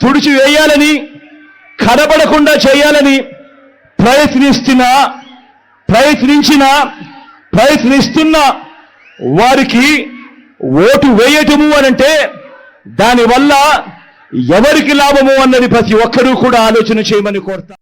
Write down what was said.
తుడిచి వేయాలని కనబడకుండా చేయాలని ప్రయత్నిస్తున్న ప్రయత్నించిన ప్రయత్నిస్తున్న వారికి ఓటు వేయటము అనంటే దానివల్ల ఎవరికి లాభము అన్నది ప్రతి ఒక్కరూ కూడా ఆలోచన చేయమని కోరుతా